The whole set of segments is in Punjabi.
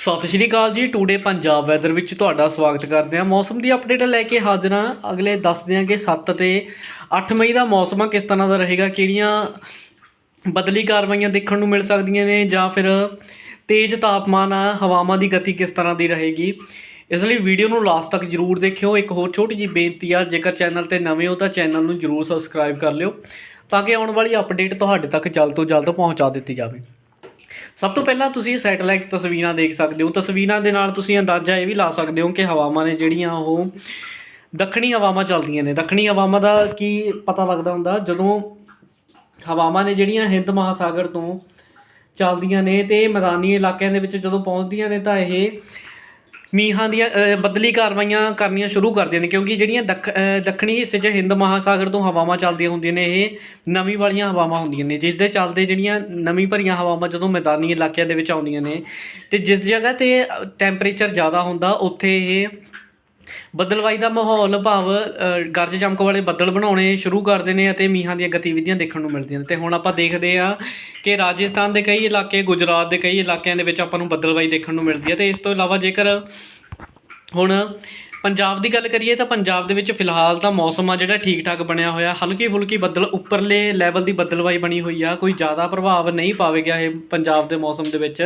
ਸਤਿ ਸ਼੍ਰੀ ਅਕਾਲ ਜੀ ਟੂਡੇ ਪੰਜਾਬ ਵੈਦਰ ਵਿੱਚ ਤੁਹਾਡਾ ਸਵਾਗਤ ਕਰਦੇ ਹਾਂ। ਮੌਸਮ ਦੀ ਅਪਡੇਟ ਲੈ ਕੇ ਹਾਜ਼ਰ ਹਾਂ। ਅਗਲੇ ਦੱਸ ਦਿਆਂਗੇ 7 ਤੇ 8 ਮਈ ਦਾ ਮੌਸਮ ਆ, ਕਿਸ ਤਰ੍ਹਾਂ ਦਾ ਰਹੇਗਾ, ਕਿਹੜੀਆਂ ਬਦਲੀ ਕਾਰਵਾਈਆਂ ਦੇਖਣ ਨੂੰ ਮਿਲ ਸਕਦੀਆਂ ਨੇ, ਜਾਂ ਫਿਰ ਤੇਜ਼ ਤਾਪਮਾਨ ਆ, ਹਵਾਵਾਂ ਦੀ ਗਤੀ ਕਿਸ ਤਰ੍ਹਾਂ ਦੀ ਰਹੇਗੀ। ਇਸ ਲਈ ਵੀਡੀਓ ਨੂੰ ਲਾਸਟ ਤੱਕ ਜਰੂਰ ਦੇਖਿਓ। ਇੱਕ ਹੋਰ ਛੋਟੀ ਜਿਹੀ ਬੇਨਤੀ ਆ, ਜੇਕਰ ਚੈਨਲ ਤੇ ਨਵੇਂ ਹੋ ਤਾਂ ਚੈਨਲ ਨੂੰ ਜਰੂਰ ਸਬਸਕ੍ਰਾਈਬ ਕਰ ਲਿਓ, ਤਾਂ ਕਿ ਆਉਣ ਵਾਲੀ ਅਪਡੇਟ ਤੁਹਾਡੇ ਤੱਕ ਜਲਦ ਤੋਂ ਜਲਦ ਪਹੁੰਚਾ ਦਿੱਤੀ ਜਾਵੇ। ਸਭ ਤੋਂ ਪਹਿਲਾਂ ਤੁਸੀਂ ਸੈਟੇਲਾਈਟ ਤਸਵੀਰਾਂ ਦੇਖ ਸਕਦੇ ਹੋ। ਤਸਵੀਰਾਂ ਦੇ ਨਾਲ ਤੁਸੀਂ ਅੰਦਾਜ਼ਾ ਇਹ ਵੀ ਲਾ ਸਕਦੇ ਹੋ ਕਿ ਹਵਾਵਾਂ ਨੇ ਜਿਹੜੀਆਂ ਉਹ ਦੱਖਣੀ ਹਵਾਵਾਂ ਚੱਲਦੀਆਂ ਨੇ। ਦੱਖਣੀ ਹਵਾਵਾਂ ਦਾ ਕੀ ਪਤਾ ਲੱਗਦਾ ਹੁੰਦਾ? ਜਦੋਂ ਹਵਾਵਾਂ ਨੇ ਜਿਹੜੀਆਂ ਹਿੰਦ ਮਹਾਸਾਗਰ ਤੋਂ ਚੱਲਦੀਆਂ ਨੇ ਤੇ ਮੈਦਾਨੀ ਇਲਾਕਿਆਂ ਦੇ ਵਿੱਚ ਜਦੋਂ ਪਹੁੰਚਦੀਆਂ ਨੇ ਤਾਂ ਇਹ ਮੀਂਹਾਂ ਦੀਆਂ ਬਦਲੀ ਕਾਰਵਾਈਆਂ ਕਰਨੀਆਂ ਸ਼ੁਰੂ ਕਰਦੀਆਂ ਨੇ, ਕਿਉਂਕਿ ਜਿਹੜੀਆਂ ਦੱਖ- ਦੱਖਣੀ ਹਿੱਸੇ 'ਚ ਹਿੰਦ ਮਹਾਸਾਗਰ ਤੋਂ ਹਵਾਵਾਂ ਚੱਲਦੀਆਂ ਹੁੰਦੀਆਂ ਨੇ, ਇਹ ਨਮੀ ਵਾਲੀਆਂ ਹਵਾਵਾਂ ਹੁੰਦੀਆਂ ਨੇ, ਜਿਸ ਦੇ ਚੱਲਦੇ ਜਿਹੜੀਆਂ ਨਮੀ ਭਰੀਆਂ ਹਵਾਵਾਂ ਜਦੋਂ ਮੈਦਾਨੀ ਇਲਾਕਿਆਂ ਦੇ ਵਿੱਚ ਆਉਂਦੀਆਂ ਨੇ, ਤੇ ਜਿਸ ਜਗ੍ਹਾ ਤੇ ਟੈਂਪਰੇਚਰ ਜ਼ਿਆਦਾ ਹੁੰਦਾ, ਉੱਥੇ ਇਹ ਬੱਦਲਵਾਈ ਦਾ ਮਾਹੌਲ ਭਾਵ ਗਰਜ ਚਮਕ ਵਾਲੇ ਬੱਦਲ ਬਣਾਉਣੇ ਸ਼ੁਰੂ ਕਰਦੇ ਨੇ ਅਤੇ ਮੀਂਹਾਂ ਦੀਆਂ ਗਤੀਵਿਧੀਆਂ ਦੇਖਣ ਨੂੰ ਮਿਲਦੀਆਂ ਨੇ। ਤੇ ਹੁਣ ਆਪਾਂ ਦੇਖਦੇ ਆ ਕਿ ਰਾਜਸਥਾਨ ਦੇ ਕਈ ਇਲਾਕੇ, ਗੁਜਰਾਤ ਦੇ ਕਈ ਇਲਾਕਿਆਂ ਦੇ ਵਿੱਚ ਆਪਾਂ ਨੂੰ ਬੱਦਲਵਾਈ ਦੇਖਣ ਨੂੰ ਮਿਲਦੀ ਹੈ ਤੇ ਇਸ ਤੋਂ ਇਲਾਵਾ ਜੇਕਰ ਹੁਣ ਪੰਜਾਬ ਦੀ ਗੱਲ ਕਰੀਏ ਤਾਂ ਪੰਜਾਬ ਦੇ ਵਿੱਚ ਫਿਲਹਾਲ ਤਾਂ ਮੌਸਮ ਆ ਜਿਹੜਾ ਠੀਕ ਠਾਕ ਬਣਿਆ ਹੋਇਆ। ਹਲਕੀ ਫੁਲਕੀ ਬੱਦਲ, ਉੱਪਰਲੇ ਲੈਵਲ ਦੀ ਬੱਦਲਵਾਈ ਬਣੀ ਹੋਈ ਆ। ਕੋਈ ਜ਼ਿਆਦਾ ਪ੍ਰਭਾਵ ਨਹੀਂ ਪਾਵੇਗਾ ਇਹ ਪੰਜਾਬ ਦੇ ਮੌਸਮ ਦੇ ਵਿੱਚ।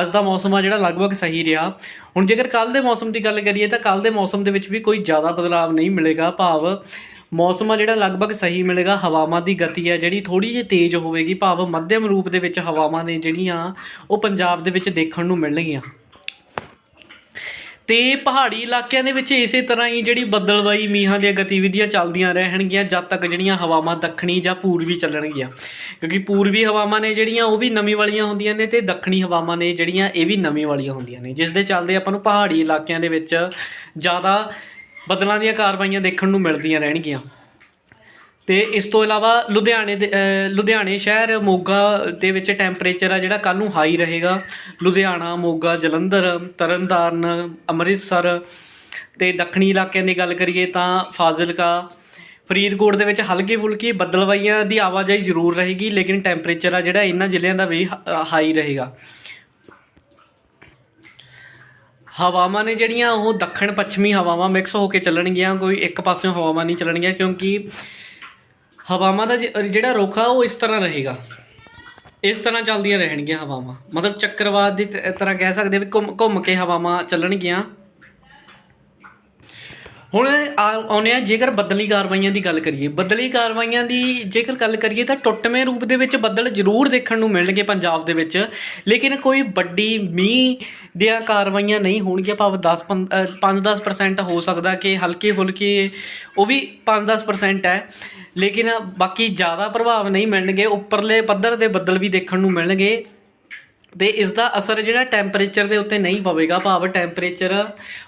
ਅੱਜ ਦਾ ਮੌਸਮ ਆ ਜਿਹੜਾ ਲਗਭਗ ਸਹੀ ਰਿਹਾ। ਹੁਣ ਜੇਕਰ ਕੱਲ ਦੇ ਮੌਸਮ ਦੀ ਗੱਲ ਕਰੀਏ ਤਾਂ ਕੱਲ ਦੇ ਮੌਸਮ ਦੇ ਵਿੱਚ ਵੀ ਕੋਈ ਜ਼ਿਆਦਾ ਬਦਲਾਵ ਨਹੀਂ ਮਿਲੇਗਾ। ਭਾਵ ਮੌਸਮ ਆ ਜਿਹੜਾ ਲਗਭਗ ਸਹੀ ਮਿਲੇਗਾ। ਹਵਾਵਾਂ ਦੀ ਗਤੀ ਹੈ ਜਿਹੜੀ ਥੋੜੀ ਜਿਹੀ ਤੇਜ਼ ਹੋਵੇਗੀ। ਭਾਵ ਮੱਧਮ ਰੂਪ ਦੇ ਵਿੱਚ ਹਵਾਵਾਂ ਨੇ ਜਿਹੜੀਆਂ ਉਹ ਪੰਜਾਬ ਦੇ ਵਿੱਚ ਦੇਖਣ ਨੂੰ ਮਿਲਣਗੀਆਂ। ਤੇ ਪਹਾੜੀ ਇਲਾਕਿਆਂ ਦੇ ਵਿੱਚ ਇਸੇ ਤਰ੍ਹਾਂ ਹੀ ਜਿਹੜੀ ਬੱਦਲਵਾਈ ਮੀਂਹਾਂ ਦੀਆਂ ਗਤੀਵਿਧੀਆਂ ਚੱਲਦੀਆਂ ਰਹਿਣਗੀਆਂ, ਜਦ ਤੱਕ ਜਿਹੜੀਆਂ ਹਵਾਵਾਂ ਦੱਖਣੀ ਜਾਂ ਪੂਰਬੀ ਚੱਲਣਗੀਆਂ। ਕਿਉਂਕਿ ਪੂਰਬੀ ਹਵਾਵਾਂ ਨੇ ਜਿਹੜੀਆਂ ਉਹ ਵੀ ਨਮੀ ਵਾਲੀਆਂ ਹੁੰਦੀਆਂ ਨੇ ਤੇ ਦੱਖਣੀ ਹਵਾਵਾਂ ਨੇ ਜਿਹੜੀਆਂ ਇਹ ਵੀ ਨਮੀ ਵਾਲੀਆਂ ਹੁੰਦੀਆਂ ਨੇ। ਜਿਸ ਦੇ ਚੱਲਦੇ ਆਪਾਂ ਨੂੰ ਪਹਾੜੀ ਇਲਾਕਿਆਂ ਦੇ ਵਿੱਚ ਜ਼ਿਆਦਾ ਬੱਦਲਾਂ ਦੀਆਂ ਕਾਰਵਾਈਆਂ ਦੇਖਣ ਨੂੰ ਮਿਲਦੀਆਂ ਰਹਿਣਗੀਆਂ। ਤੇ ਇਸ ਤੋਂ ਇਲਾਵਾ ਲੁਧਿਆਣੇ ਦੇ ਲੁਧਿਆਣੇ ਸ਼ਹਿਰ ਮੋਗਾ ਦੇ ਵਿੱਚ ਟੈਂਪਰੇਚਰ ਆ ਜਿਹੜਾ ਕੱਲ ਨੂੰ ਹਾਈ ਰਹੇਗਾ। ਲੁਧਿਆਣਾ, ਮੋਗਾ, ਜਲੰਧਰ, ਤਰਨਤਾਰਨ, ਅੰਮ੍ਰਿਤਸਰ ਤੇ ਦੱਖਣੀ ਇਲਾਕਿਆਂ ਦੀ ਗੱਲ ਕਰੀਏ ਤਾਂ ਫਾਜ਼ਿਲਕਾ, ਫਰੀਦਕੋਟ ਦੇ ਵਿੱਚ ਹਲਕੀ ਫੁਲਕੀ ਬੱਦਲਵਾਈਆਂ ਦੀ ਆਵਾਜਾਈ ਜ਼ਰੂਰ ਰਹੇਗੀ, ਲੇਕਿਨ ਟੈਂਪਰੇਚਰ ਆ ਜਿਹੜਾ ਇਹਨਾਂ ਜ਼ਿਲ੍ਹਿਆਂ ਦਾ ਵੀ ਹਾਈ ਰਹੇਗਾ। ਹਵਾਵਾਂ ਨੇ ਜਿਹੜੀਆਂ ਉਹ ਦੱਖਣ ਪੱਛਮੀ ਹਵਾਵਾਂ ਮਿਕਸ ਹੋ ਕੇ ਚੱਲਣਗੀਆਂ, ਕੋਈ ਇੱਕ ਪਾਸਿਓਂ ਹਵਾਵਾਂ ਨਹੀਂ ਚੱਲਣਗੀਆਂ ਕਿਉਂਕਿ ਹਵਾਵਾਂ ਦਾ ਜਿਹੜਾ ਰੁੱਖ ਆ, ਉਹ ਇਸ ਤਰ੍ਹਾਂ ਰਹੇਗਾ। ਇਸ ਤਰ੍ਹਾਂ ਚੱਲਦੀਆਂ ਰਹਿਣਗੀਆਂ ਹਵਾਵਾਂ। ਮਤਲਬ ਚੱਕਰਵਾਤ ਦੀ ਤ- ਤਰ੍ਹਾਂ ਕਹਿ ਸਕਦੇ ਵੀ ਘੁੰਮ ਘੁੰਮ ਕੇ ਹਵਾਵਾਂ ਚੱਲਣਗੀਆਂ। ਹੁਣ ਆ- ਆਉਂਦੇ ਆ, ਜੇਕਰ ਬੱਦਲੀ ਕਾਰਵਾਈਆਂ ਦੀ ਗੱਲ ਕਰੀਏ, ਬੱਦਲੀ ਕਾਰਵਾਈਆਂ ਦੀ ਜੇਕਰ ਗੱਲ ਕਰੀਏ ਤਾਂ ਟੁੱਟਵੇਂ ਰੂਪ ਦੇ ਵਿੱਚ ਬੱਦਲ ਜ਼ਰੂਰ ਦੇਖਣ ਨੂੰ ਮਿਲਣਗੇ ਪੰਜਾਬ ਦੇ ਵਿੱਚ, ਲੇਕਿਨ ਕੋਈ ਵੱਡੀ ਮੀਂਹ ਦੀਆਂ ਕਾਰਵਾਈਆਂ ਨਹੀਂ ਹੋਣਗੀਆਂ, ਭਾਵੇਂ 10 5-10% ਹੋ ਸਕਦਾ ਕਿ ਹਲਕੀ ਫੁਲਕੀ ਉਹ ਵੀ 5-10% ਹੈ, ਲੇਕਿਨ ਬਾਕੀ ਜ਼ਿਆਦਾ ਪ੍ਰਭਾਵ ਨਹੀਂ ਮਿਲਣਗੇ, ਉੱਪਰਲੇ ਪੱਧਰ ਦੇ ਬੱਦਲ ਵੀ ਦੇਖਣ ਨੂੰ ਮਿਲਣਗੇ। ਤੇ ਇਸ ਦਾ ਅਸਰ ਜਿਹੜਾ ਟੈਂਪਰੇਚਰ ਦੇ ਉੱਤੇ ਨਹੀਂ ਪਵੇਗਾ, ਭਾਵ ਟੈਂਪਰੇਚਰ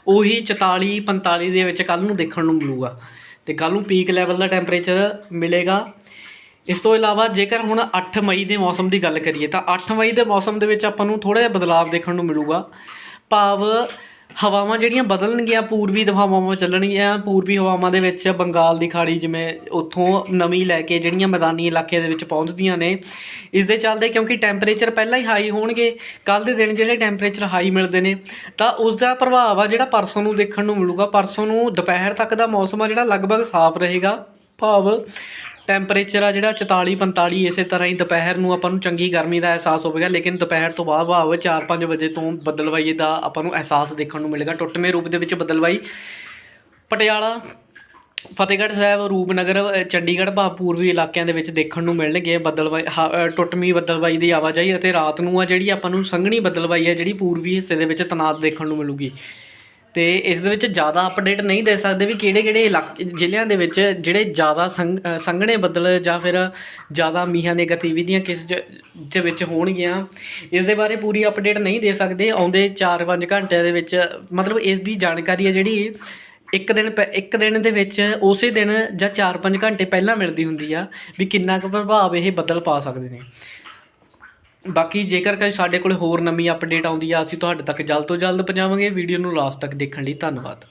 ਉਹੀ 44 45 ਦੇ ਵਿੱਚ ਕੱਲ ਨੂੰ ਦੇਖਣ ਨੂੰ ਮਿਲੂਗਾ। ਤੇ ਕੱਲ ਨੂੰ ਪੀਕ ਲੈਵਲ ਦਾ ਟੈਂਪਰੇਚਰ ਮਿਲੇਗਾ। ਇਸ ਤੋਂ ਇਲਾਵਾ ਜੇਕਰ ਹੁਣ 8 ਮਈ ਦੇ ਮੌਸਮ ਦੀ ਗੱਲ ਕਰੀਏ, ਤਾਂ 8 ਮਈ ਦੇ ਮੌਸਮ ਦੇ ਵਿੱਚ ਆਪਾਂ ਨੂੰ ਥੋੜਾ ਜਿਹਾ ਬਦਲਾਅ ਦੇਖਣ ਨੂੰ ਮਿਲੂਗਾ। ਭਾਵ ਹਵਾਵਾਂ ਜਿਹੜੀਆਂ ਬਦਲਣਗੀਆਂ, ਪੂਰਬੀ ਹਵਾਵਾਂ ਚੱਲਣਗੀਆਂ, ਪੂਰਬੀ ਹਵਾਵਾਂ ਦੇ ਵਿੱਚ ਬੰਗਾਲ ਦੀ ਖਾੜੀ ਜਿਵੇਂ ਉੱਥੋਂ ਨਮੀ ਲੈ ਕੇ ਜਿਹੜੀਆਂ ਮੈਦਾਨੀ ਇਲਾਕੇ ਦੇ ਵਿੱਚ ਪਹੁੰਚਦੀਆਂ ਨੇ, ਇਸ ਦੇ ਚੱਲਦੇ ਕਿਉਂਕਿ ਟੈਂਪਰੇਚਰ ਪਹਿਲਾਂ ਹੀ ਹਾਈ ਹੋਣਗੇ ਕੱਲ ਦੇ ਦਿਨ ਜਿਹੜੇ ਟੈਂਪਰੇਚਰ ਹਾਈ ਮਿਲਦੇ ਨੇ, ਤਾਂ ਉਸ ਦਾ ਪ੍ਰਭਾਵ ਆ ਜਿਹੜਾ ਪਰਸੋਂ ਨੂੰ ਦੇਖਣ ਨੂੰ ਮਿਲੂਗਾ, ਪਰਸੋਂ ਨੂੰ ਦੁਪਹਿਰ ਤੱਕ ਦਾ ਮੌਸਮ ਆ ਜਿਹੜਾ ਲਗਭਗ ਸਾਫ਼ ਰਹੇਗਾ, ਭਾਵ ਟੈਂਪਰੇਚਰ ਆ ਜਿਹੜਾ 44 45 ਇਸੇ ਤਰ੍ਹਾਂ ਹੀ ਦੁਪਹਿਰ ਨੂੰ ਆਪਾਂ ਨੂੰ ਚੰਗੀ ਗਰਮੀ ਦਾ ਅਹਿਸਾਸ ਹੋਵੇਗਾ ਲੇਕਿਨ ਦੁਪਹਿਰ ਤੋਂ ਬਾਅਦ ਭਾਵ 4-5 ਵਜੇ ਤੋਂ ਬਦਲਵਾਈ ਦਾ ਆਪਾਂ ਨੂੰ ਅਹਿਸਾਸ ਦੇਖਣ ਨੂੰ ਮਿਲੇਗਾ। ਟੁੱਟਵੇਂ ਰੂਪ ਦੇ ਵਿੱਚ ਬਦਲਵਾਈ ਪਟਿਆਲਾ ਫਤਿਹਗੜ੍ਹ ਸਾਹਿਬ ਰੂਪਨਗਰ ਚੰਡੀਗੜ੍ਹ ਭਾਵ ਪੂਰਬੀ ਇਲਾਕਿਆਂ ਦੇ ਵਿੱਚ ਦੇਖਣ ਨੂੰ ਮਿਲਣਗੇ ਬੱਦਲਵਾਈ ਹ- ਅ, ਟੁੱਟਵੀਂ ਦੀ ਆਵਾਜਾਈ ਅਤੇ ਰਾਤ ਨੂੰ ਆ ਜਿਹੜੀ ਆਪਾਂ ਨੂੰ ਸੰਘਣੀ ਬੱਦਲਵਾਈ ਹੈ ਜਿਹੜੀ ਪੂਰਬੀ ਹਿੱਸੇ ਦੇ ਵਿੱਚ ਤਨਾਤ ਦੇਖਣ ਨੂੰ ਮਿਲੂਗੀ। ਤੇ ਇਸ ਦੇ ਵਿੱਚ ਜ਼ਿਆਦਾ ਅਪਡੇਟ ਨਹੀਂ ਦੇ ਸਕਦੇ ਵੀ ਕਿਹੜੇ ਕਿਹੜੇ ਇਲਾਕੇ, ਜ਼ਿਲ੍ਹਿਆਂ ਦੇ ਵਿੱਚ ਜਿਹੜੇ ਜ਼ਿਆਦਾ ਸੰਘ- ਸੰਘਣੇ ਬੱਦਲ ਜਾਂ ਫਿਰ ਜ਼ਿਆਦਾ ਮੀਂਹਾਂ ਦੀਆਂ ਗਤੀਵਿਧੀਆਂ ਕਿਸ ਜ- ਦੇ ਵਿੱਚ ਹੋਣਗੀਆਂ, ਇਸ ਦੇ ਬਾਰੇ ਪੂਰੀ ਅਪਡੇਟ ਨਹੀਂ ਦੇ ਸਕਦੇ, ਆਉਂਦੇ 4-5 ਘੰਟਿਆਂ ਦੇ ਵਿੱਚ, ਮਤਲਬ ਇਸ ਦੀ ਜਾਣਕਾਰੀ ਹੈ ਜਿਹੜੀ ਇੱਕ ਦਿਨ ਪਹਿ- ਇੱਕ ਦਿਨ ਦੇ ਵਿੱਚ ਉਸੇ ਦਿਨ ਜਾਂ 4-5 ਘੰਟੇ ਪਹਿਲਾਂ ਮਿਲਦੀ ਹੁੰਦੀ ਆ ਵੀ ਕਿੰਨਾ ਕੁ ਪ੍ਰਭਾਵ ਇਹ ਬੱਦਲ ਪਾ ਸਕਦੇ ਨੇ। ਬਾਕੀ ਜੇਕਰ ਕੋਈ ਸਾਡੇ ਕੋਲ ਹੋਰ ਨਵੀਂ ਅਪਡੇਟ ਆਉਂਦੀ ਆ, ਅਸੀਂ ਤੁਹਾਡੇ ਤੱਕ ਜਲਦ ਤੋਂ ਜਲਦ ਪਹੁੰਚਾਵਾਂਗੇ। ਵੀਡੀਓ ਨੂੰ ਲਾਸਟ ਤੱਕ ਦੇਖਣ ਲਈ ਧੰਨਵਾਦ।